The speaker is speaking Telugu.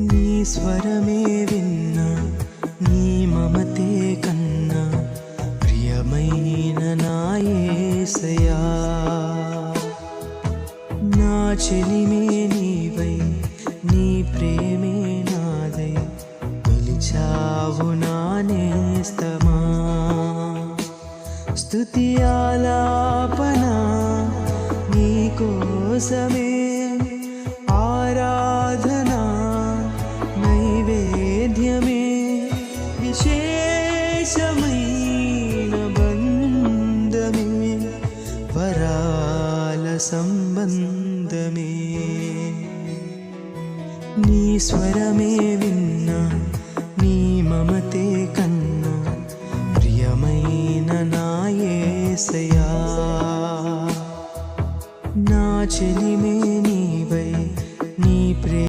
నీ స్వరమే విన్నా నీ మమతే కన్నా ప్రియమైన నాయసయా నా చెలిమే నీవై నీ ప్రేమే నాదై పిలిచావు నానేస్తమా స్తుతి ఆలాపన నీ కోసమే విశేషమైన బంధమే వరాల సంబంధమే. నీ స్వరమే విన్నా నీ మమతే కన్నా ప్రియమైన నాయసయా నా చెలిమే నీవై